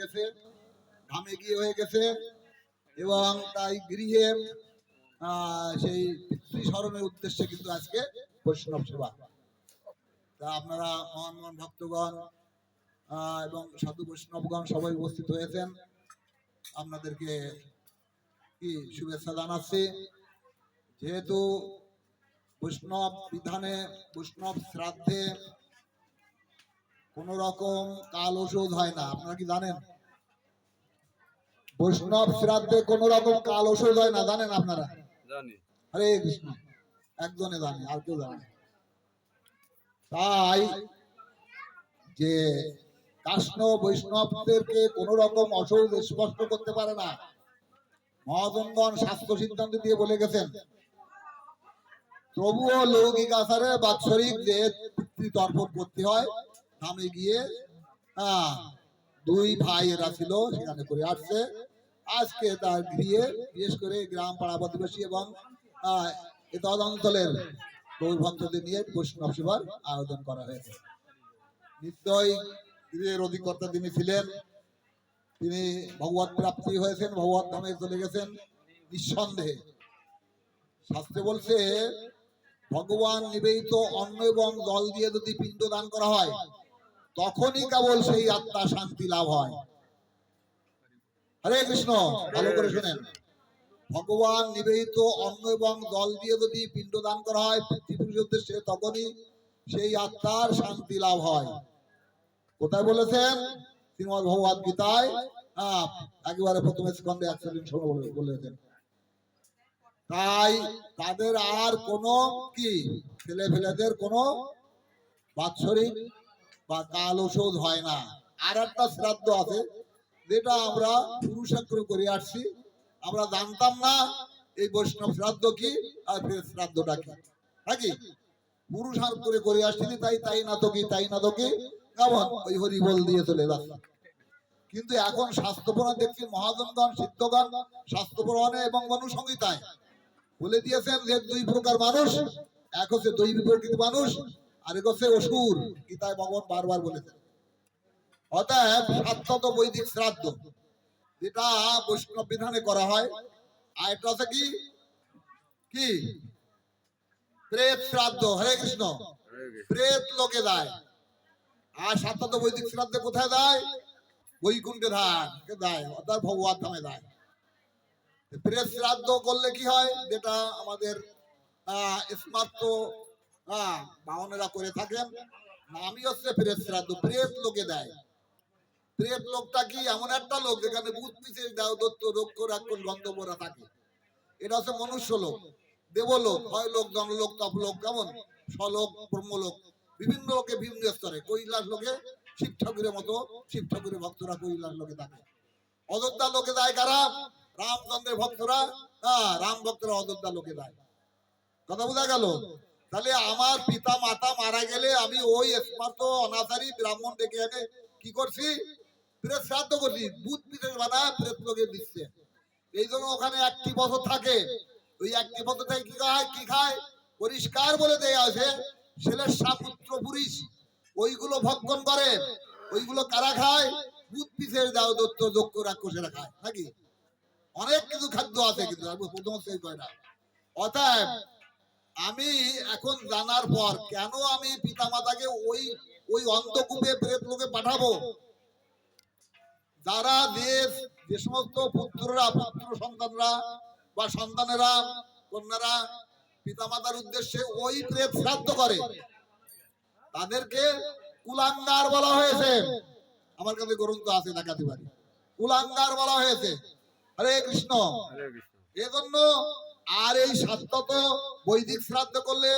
গেছে গিয়ে হয়ে গেছে এবং তাই গৃহে সেই পিতৃ উদ্দেশ্যে কিন্তু আজকে বৈষ্ণব সেবা। তা আপনারা মহান মহান ভক্তগণ এবং সাধু বৈষ্ণবগণ সবাই উপস্থিত হয়েছেন। আপনাদেরকে কি শুভেচ্ছা জানাচ্ছি? যেহেতু বৈষ্ণব বিধানে, বৈষ্ণব শ্রাদ্ধে কোন রকম কাল ওষুধ হয় না। আপনারা কি জানেন? বৈষ্ণব শ্রাদ্ধে কোন রকম কাল ওষুধ হয় না জানেন আপনারা? হরে কৃষ্ণ। একজনে জানে আর কেউ জানে তাই যে কৃষ্ণ বৈষ্ণবদেরকে কোন রকম অসুখ স্পষ্ট করতে পারে না মহাজনগণ স্বাস্থ্য সিদ্ধান্ত দিয়ে বলে গেছেন তবুও লৌকিক আচারে বাৎসরিক যে পিতৃতর্পণ করতে হয় ধামে গিয়ে হ্যাঁ দুই ভাইয়েরা ছিল সেখানে করে আসছে। আজকে তার গৃহে বিশেষ করে গ্রাম পাড়া প্রতিবেশী এবং আহ, এ তদ অঞ্চলের গৌর নিয়ে বৈষ্ণব সেবার আয়োজন করা হয়েছে। নিশ্চয়ই গৃহের অধিকর্তা যিনি ছিলেন তিনি ভগবত প্রাপ্তি হয়েছেন ভগবত ধামে চলে গেছেন। নিঃসন্দেহে শাস্ত্রে বলছে ভগবান নিবেদিত অন্ন এবং জল দিয়ে যদি পিণ্ড দান করা হয় তখনই কেবল সেই আত্মা শান্তি লাভ হয়। হরে কৃষ্ণ, ভালো করে শুনেন। ভগবান নিবেদিত অন্ন এবং জল দিয়ে যদি পিণ্ড দান করা হয় পিতৃপুরুষের উদ্দেশ্যে, তখনই সেই আত্মার শান্তি লাভ হয়। কোথায় বলেছেন? শ্রীমদ ভগবত গীতায়। একেবারে প্রথমে স্কন্ধে একচল্লিশ ষোলো বলে- বলেছেন। তাই তাদের আর কোনো কি? ছেলে ফেলেদের কোনো বাৎসরিক বা কাল ওষুধ হয় না। আর একটা শ্রাদ্ধ আছে, যেটা আমরা পুরুষাগ্র করে আসছি। আমরা জানতাম না এই বৈষ্ণব শ্রাদ্ধ কি আর ফের শ্রাদ্ধটা কি। নাকি? পুরুষার করে করে আসছি তাই তাই না তো কি, তাই না তো কি? কেমন? ওই হরি বল দিয়ে চলে যাচ্ছে। কিন্তু এখন স্বাস্থ্য পুরাণ দেখছি, মহাজনগণ, সিদ্ধগণ স্বাস্থ্য পুরাণে এবং মনুসংহিতায় বলে দিয়েছেন যে দুই প্রকার মানুষ, এক হচ্ছে দৈবী প্রকৃতি মানুষ আর এক হচ্ছে অসুর। গীতায় ভগবান বারবার বলেছেন। অতএব সাতশত বৈদিক শ্রাদ্ধ। যেটা বৈষ্ণব বিধানে করা হয়। আর এটা হচ্ছে কি? কি? প্রেত শ্রাদ্ধ। হরে কৃষ্ণ। প্রেত লোকে দেয় আর সাতশত বৈদিক শ্রাদ্ধে কোথায় দেয় বৈকুণ্ঠে ধান দেয় অর্থাৎ ভগবান ধামে দেয় প্রেত শ্রাদ্ধ করলে কি হয়? যেটা আমাদের স্মার্ট হ্যাঁ করে থাকেন। হচ্ছে প্রেত শ্রাদ্ধ প্রেত লোকে দেয়। প্রেত লোকটা কি? এমন একটা লোক যেখানে দত্ত, রক্ষ রাক্ষণ থাকে। এটা হচ্ছে মনুষ্য লোক, দেবলোক হয় লোক জনলোক, তপলোক, কেমন? স্বলোক ব্রহ্মলোক, বিভিন্ন লোকে বিভিন্ন স্তরে। কৈলাস লোকে শিব ঠাকুরের মতো, শিব ঠাকুরের ভক্তরা কৈলাস লোকে থাকে। অযোধ্যা লোকে দেয় কারা? রামচন্দ্রের ভক্তরা। হ্যাঁ রাম ভক্তরা অযোধ্যা লোকে দেয়। কথা বোঝা গেল? তাহলে আমার পিতা মাতা মারা গেলে আমি ওই স্মার্ত অনাচারী ব্রাহ্মণ ডেকে এনে কি করছি? প্রেত শ্রাদ্ধ করছি। দুধ পিঠের বানা প্রেত লোকে দিচ্ছে। এই জন্য ওখানে একটি বছর থাকে। ওই একটি বছর থেকে কি খায়? কি খায়? পরিষ্কার বলে দেয়া আছে ছেলের সাপুত্র পুরুষ, ওইগুলো ভক্ষণ করে। ওইগুলো কারা খায়? দুধ পিঠের দাও দত্ত, দক্ষ, রাক্ষসেরা খায়। নাকি? অনেক কিছু খাদ্য আছে কিন্তু প্রথম সেই কয়টা? অতএব আমি এখন জানার পর কেন আমি পিতা মাতাকে ওই ওই অন্তকূপে প্রেত লোকে পাঠাবো? যারা দেশ যে সমস্ত পুত্ররা পুত্র সন্তানরা বা সন্তানেরা কন্যারা পিতামাতার উদ্দেশ্যে ওই প্রেত শ্রাদ্ধ করে তাদেরকে কুলাঙ্গার বলা হয়েছে। আমার কাছে গ্রন্থ আছে দেখাতে পারি কুলাঙ্গার বলা হয়েছে। হরে কৃষ্ণ। এজন্য আর এই সাতত বৈদিক শ্রাদ্ধ করলে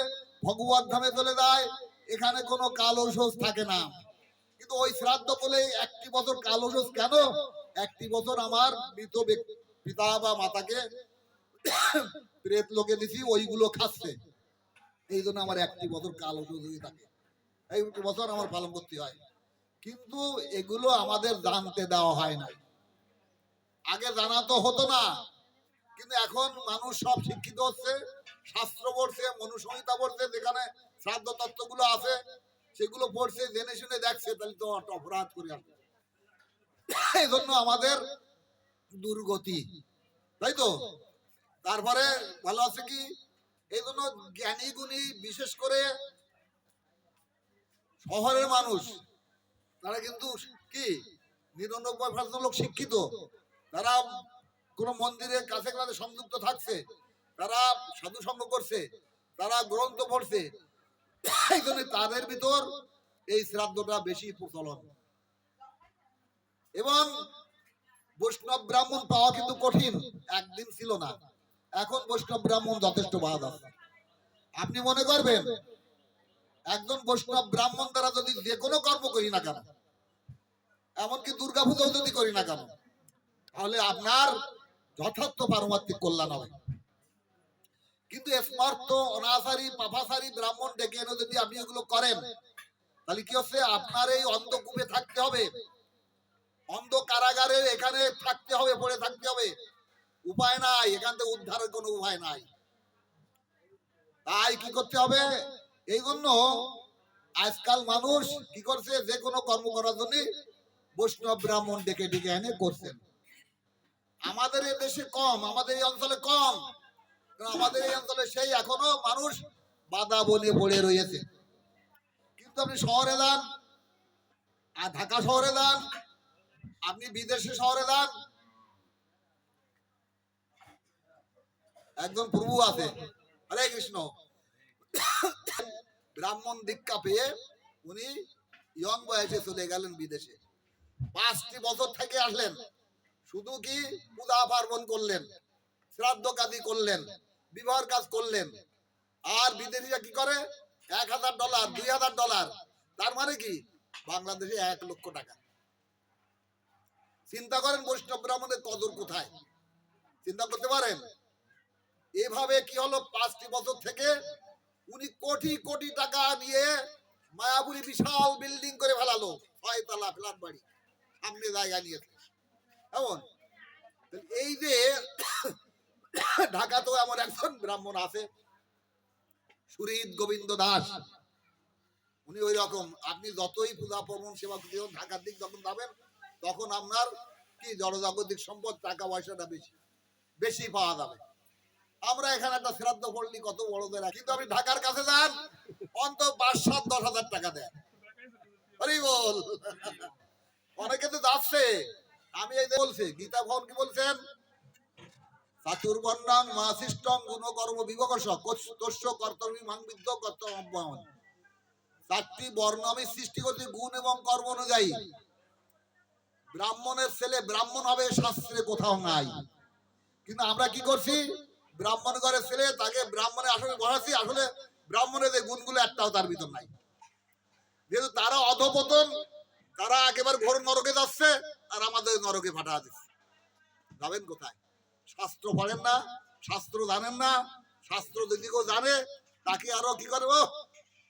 ভগবত ধামে চলে যায়, এখানে কোনো কাল ঔষধ থাকে না। কিন্তু ওই শ্রাদ্ধ করলে একটি বছর কাল ঔষধ কেন? একটি বছর আমার মৃত পিতা বা মাতাকে প্রেত লোকে দিছি, ওইগুলো খাচ্ছে। এই জন্য আমার একটি বছর কাল ঔষধ হয়ে থাকে। এই বছর আমার পালন করতে হয়। কিন্তু এগুলো আমাদের জানতে দেওয়া হয় না আগে জানা তো হতো না। কিন্তু এখন মানুষ সব শিক্ষিত হচ্ছে, শাস্ত্র পড়ছে, মনুসংহিতা পড়ছে, যেখানে শ্রাদ্ধ তত্ত্বগুলো আছে, সেগুলো পড়ছে, জেনে শুনে দেখছে, তাহলে তো অপরাধ করে আসবে। এই জন্য আমাদের দুর্গতি, তাই তো? তারপরে ভালো আছে কি? এই জন্য জ্ঞানী গুণী, বিশেষ করে শহরের মানুষ, তারা কিন্তু কি? নিরানব্বই পার্সেন্ট লোক শিক্ষিত। তারা কোন মন্দিরের কাছে কাছে সংযুক্ত থাকছে। তারা সাধু সঙ্গ করছে, তারা গ্রন্থ পড়ছে। এই জন্য তাদের ভিতর এই শ্রাদ্ধটা বেশি প্রচলন। এবং বৈষ্ণব ব্রাহ্মণ পাওয়া কিন্তু কঠিন, একদিন ছিল না। এখন বৈষ্ণব ব্রাহ্মণ যথেষ্ট বাদ আপনি মনে করবেন, একজন বৈষ্ণব ব্রাহ্মণ দ্বারা যদি যে কোনো কর্ম করি না কেন, এমনকি দুর্গা পুজোও যদি করি না কেন, তাহলে আপনার যথার্থ পারমার্থিক কল্যাণ হবে। কিন্তু স্মার্ত, অনাচারী, পাপাচারী ব্রাহ্মণ ডেকে এনে যদি আপনি এগুলো করেন, তাহলে কি হচ্ছে? আপনার এই অন্ধকূপে থাকতে হবে। অন্ধ কারাগারে এখানে থাকতে হবে, পড়ে থাকতে হবে। উপায় নাই, এখান থেকে উদ্ধারের কোনো উপায় নাই। তাই কি করতে হবে? এই জন্য আজকাল মানুষ কি করছে? যে কোনো কর্ম করার জন্য বৈষ্ণব ব্রাহ্মণ ডেকে ডেকে এনে করছেন। আমাদের এই দেশে কম, আমাদের এই অঞ্চলে কম। আমাদের এই অঞ্চলে সেই এখনও মানুষ বাধা বনে পড়ে রয়েছে। কিন্তু আপনি শহরে যান, আর ঢাকা শহরে যান, আপনি বিদেশে শহরে যান, একজন প্রভু আছে, হরে কৃষ্ণ। ব্রাহ্মণ দীক্ষা পেয়ে উনি ইয়ং বয়সে চলে গেলেন বিদেশে। পাঁচটি বছর থেকে আসলেন। শুধু কি পূজা পার্বণ করলেন, শ্রাদ্ধ কাজী করলেন, বিবাহের কাজ করলেন, আর বিদেশিরা কি করে? এক হাজার ডলার, দুই হাজার ডলার। তার মানে কি? বাংলাদেশে এক লক্ষ টাকা। চিন্তা করেন বৈষ্ণব ব্রাহ্মণের কদর কোথায়? চিন্তা করতে পারেন? এভাবে কি হলো পাঁচটি বছর থেকে? উনি কোটি কোটি টাকা নিয়ে মায়াপুরি বিশাল বিল্ডিং করে ফেলালো। ছয়তলা ফ্ল্যাট বাড়ি। সামনে জায়গা নিয়েছে। এমন? এই যে ঢাকাতেও এমন একজন ব্রাহ্মণ আছে সুরিত গোবিন্দ দাস। উনি ওই রকম আপনি যতই পূজা পর্বণ সেবা করতে ঢাকার দিক যখন যাবেন, তখন আপনার কি জড়জাগতিক সম্পদ টাকা পয়সাটা বেশি বেশি পাওয়া যাবে। আমরা এখানে একটা শ্রাদ্ধ করলি কত বড়দের কিন্তু আপনি ঢাকার কাছে যান, অন্তত পাঁচ, সাত, দশ হাজার টাকা দেন। হরি বল অনেকে তো যাচ্ছে। আমি এই বলছি, গীতা ভবন কি বলছেন? চাতুর্বর্ণাং মাসিষ্টং গুণকর্ম বিবকশ তস্য কর্তব্য মাংবিদ্ধ কর্তব্য চারটি বর্ণ আমি সৃষ্টি করছি গুণ এবং কর্ম অনুযায়ী। ব্রাহ্মণের ছেলে ব্রাহ্মণ হবে শাস্ত্রে কোথাও নাই। কিন্তু আমরা কি করছি? ব্রাহ্মণ ঘরের ছেলে তাকে ব্রাহ্মণে আসলে বসাচ্ছি, আসলে ব্রাহ্মণের যে গুণগুলো একটাও তার ভিতর নাই। যেহেতু তারা অধপতন তারা একেবারে ঘোর নরকে যাচ্ছে আর আমাদের নরকে ফাটা দিচ্ছে। যাবেন কোথায়? শাস্ত্র পড়েন না, শাস্ত্র জানেন না, শাস্ত্র যদি কেউ জানে, তাকে আরও কি করে করব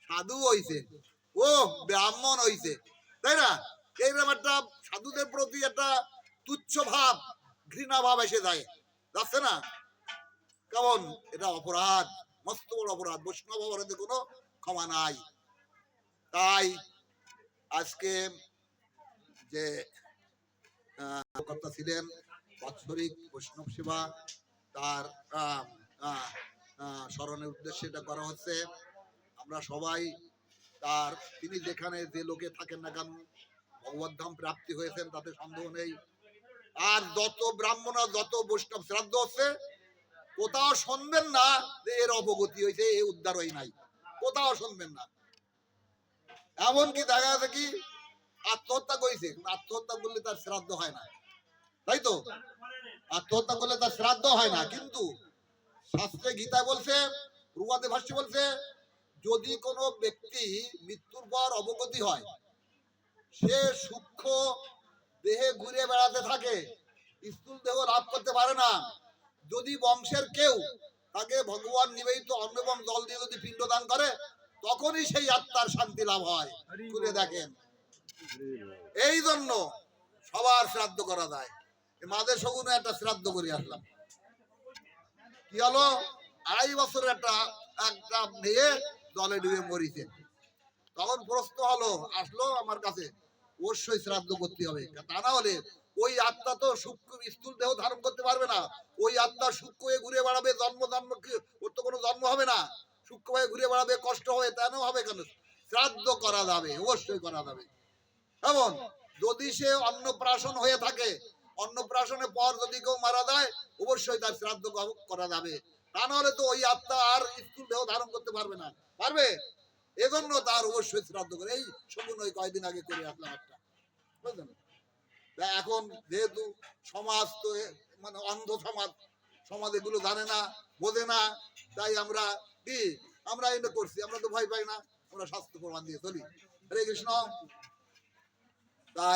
সাধু হইছে। ও, ব্রাহ্মণ হইছে। তাই না? এইরকম একটা সাধুদের প্রতি একটা তুচ্ছ ভাব, ঘৃণা ভাব এসে যায়। যাচ্ছে না? কেমন? এটা অপরাধ, মস্ত বড় অপরাধ। বৈষ্ণব অপরাধে কোনো ক্ষমা নাই। তাই আজকে যে কর্তা ছিলেন বাৎসরিক বৈষ্ণব সেবা। তার স্মরণের উদ্দেশ্যে এটা করা হচ্ছে। আমরা সবাই তার, তিনি যেখানে যে লোকে থাকেন না কেন, ভগবত ধাম প্রাপ্তি হয়েছেন, তাতে সন্দেহ নেই। আর যত ব্রাহ্মণ আর যত বৈষ্ণব শ্রাদ্ধ হচ্ছে, কোথাও শুনবেন না যে এর অবগতি হয়েছে, এ উদ্ধার হয় নাই। কোথাও শুনবেন না। এমনকি দেখা যাচ্ছে কি আত্মহত্যা করেছে আত্মহত্যা করলে তার শ্রাদ্ধ হয় না। তাই তো? আত্মহত্যা করলে তার শ্রাদ্ধ হয় না, কিন্তু শাস্ত্রে গীতা বলছে রুয়াদে ভাষ্য বলছে, যদি কোনো ব্যক্তি মৃত্যুর পর অবগতি হয়, সে সূক্ষ্ম দেহে ঘুরে বেড়াতে থাকে, স্থূল দেহ লাভ করতে পারে না। যদি বংশের কেউ তাকে ভগবান নিবেদিত অন্ন এবং জল দিয়ে যদি পিণ্ড দান করে, তখনই সেই আত্মার শান্তি লাভ হয়। ঘুরে দেখেন। এই জন্য সবার শ্রাদ্ধ করা যায়। মাদের শগুনে একটা শ্রাদ্ধ করে আসলাম। কি হলো? আড়াই বছরের একটা একটা মেয়ে জলে ডুবে মরিছে। তখন প্রশ্ন হলো, আসলো আমার কাছে, অবশ্যই শ্রাদ্ধ করতে হবে। তা না হলে ওই আত্মা তো সূক্ষ্ম স্থূল দেহ ধারণ করতে পারবে না। ওই আত্মা সূক্ষ্ম হয়ে ঘুরে বেড়াবে, জন্ম জন্ম ওর তো কোনো জন্ম হবে না। সূক্ষ্ম হয়ে ঘুরে বেড়াবে, কষ্ট হবে তা না হবে কেন? শ্রাদ্ধ করা যাবে, অবশ্যই করা যাবে। এমন, যদি সে অন্নপ্রাশন হয়ে থাকে, অন্নপ্রাশনের পর যদি কেউ মারা যায়, অবশ্যই তার শ্রাদ্ধ করা যাবে। তা নাহলে তো ওই আত্মা আর স্থূল দেহ ধারণ করতে পারবে না। পারবে? এজন্য তার অবশ্যই শ্রাদ্ধ করে। এই শগুন ওই কয়দিন আগে করে আসলাম একটা। বুঝলেন? এখন যেহেতু সমাজ তো মানে অন্ধ সমাজ সমাজ এগুলো জানে না, বোঝে না, তাই আমরা কি? আমরা এটা করছি। আমরা তো ভয় পাই না। আমরা স্বাস্থ্য প্রমাণ দিয়ে চলি। হরে কৃষ্ণ। তাই